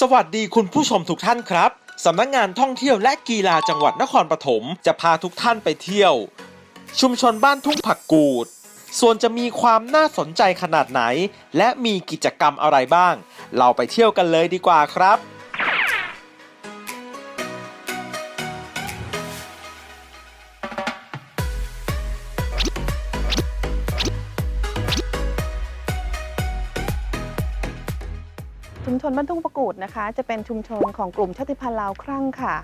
สวัสดีคุณผู้ชมทุกท่านครับ สำนักงานท่องเที่ยวและกีฬาจังหวัดนครปฐมจะพาทุกท่านไปเที่ยว ชุมชนบ้านทุ่งผักกูด ส่วนจะมีความน่าสนใจขนาดไหน และมีกิจกรรมอะไรบ้าง เราไปเที่ยวกันเลยดีกว่าครับ ชุมชนบ้านทุ่งประกูดนะคะ จะเป็นชุมชนของกลุ่มชาติพันธุ์ลาวครั่งค่ะ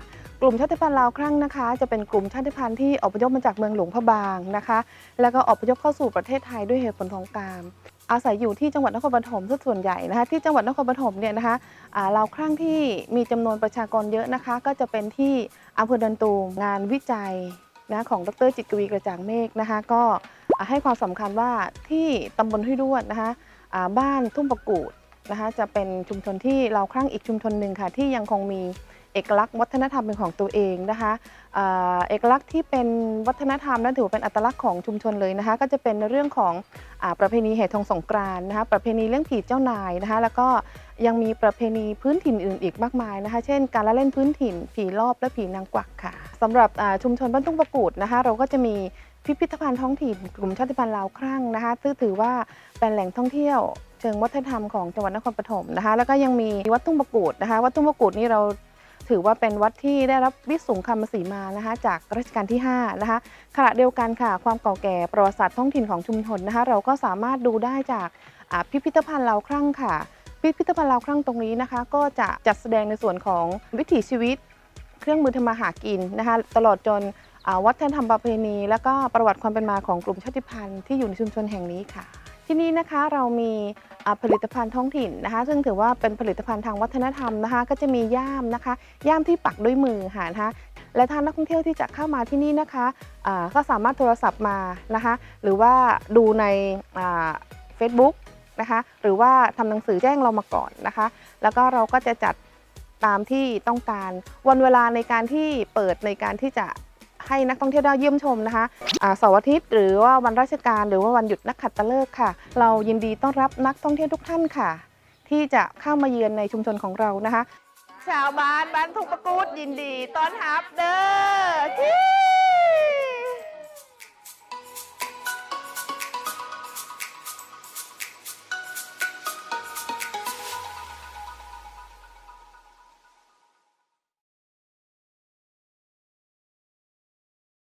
กลุ่มชาติพันธุ์ลาวครั่งนะคะ จะเป็นกลุ่มชาติพันธุ์ที่อพยพมาจากเมืองหลวงพระบางนะคะ แล้วก็อพยพเข้าสู่ประเทศไทยด้วยเหตุผลของการอาศัยอยู่ที่จังหวัดนครปฐมซะส่วนใหญ่นะคะ ที่จังหวัดนครปฐมเนี่ยนะคะอ่าลาวครั่งที่มีจำนวนประชากรเยอะนะคะ ก็จะเป็นที่อำเภอเดินตูมงานวิจัยนะของดรจิตกวีกระจ่างเมฆนะคะ ก็ให้ความสำคัญว่าที่ตำบลห้วยด้วนนะคะบ้านทุ่งประกูด นะคะจะเป็นชุมชนที่เราคลั่งอีกชุมชนหนึ่งค่ะ ที่ยังคงมีเอกลักษณ์วัฒนธรรมเป็นของตัวเองนะคะเอกลักษณ์ที่เป็นวัฒนธรรมและถือเป็นอัตลักษณ์ของชุมชนเลยนะคะ ก็จะเป็นเรื่องของอประเพณีแห่ทองสงกรานนะคะ ประเพณีเรื่องผีเจ้านายนะคะ แล้วก็ยังมีประเพณีพื้นถิ่นอื่นอีกมากมายนะคะ เช่น การละเล่นพื้นถิ่น ผีรอบและผีนางกวักค่ะสำหรับชุมชนบ้านทุ่งประกูดนะคะ เราก็จะมีพิพิธภัณฑ์ท้องถิ่นกลุ่มชาติพันธุ์ลาวครั่งนะคะซึ่งถือว่าเป็นแหล่งท่องเที่ยว เชิงวัฒนธรรมของจังหวัดนครปฐมนะคะ แล้วก็ยังมีวัดทุ่งประกูดนะคะ วัดทุ่งประกูดนี่เราถือว่าเป็นวัดที่ได้รับวิสุงคำสีมานะคะ จากรัชกาลที่5นะคะขณะเดียวกันค่ะ ความเก่าแก่ประวัติศาสตร์ท้องถิ่นของชุมชนนะคะ เราก็สามารถดูได้จากพิพิธภัณฑ์ลาครั่งค่ะ พิพิธภัณฑ์ลาครั่งตรงนี้นะคะ ก็จะจัดแสดงในส่วนของวิถีชีวิต เครื่องมือทำมาหากินนะคะ ตลอดจนวัฒนธรรมประเพณี และก็ประวัติความเป็นมาของกลุ่มชาติพันธุ์ที่อยู่ในชุมชนแห่งนี้ค่ะ ที่นี่นะคะเรามีผลิตภัณฑ์ท้องถิ่นนะคะ ซึ่งถือว่าเป็นผลิตภัณฑ์ทางวัฒนธรรมนะคะ ก็จะมีย่ามนะคะ ย่ามที่ปักด้วยมือค่ะนะคะและทางนักท่องเที่ยวที่จะเข้ามาที่นี่นะคะก็สามารถโทรศัพท์มานะคะ หรือว่าดูในเฟซบุ๊กนะคะหรือว่าทำหนังสือแจ้งเรามาก่อนนะคะ แล้วก็เราก็จะจัดตามที่ต้องการ วันเวลาในการที่เปิดในการที่จะ ให้นักท่องเที่ยวได้เยี่ยมชมนะคะอ่าเสาร์อาทิตย์หรือว่าวันราชการหรือว่าวันหยุดนักขัตฤกษ์ค่ะ เรายินดีต้อนรับนักท่องเที่ยวทุกท่านค่ะ ที่จะเข้ามาเยือนในชุมชนของเรานะคะ ชาวบ้านบ้านทุกประกูดยินดีต้อนรับเด้อ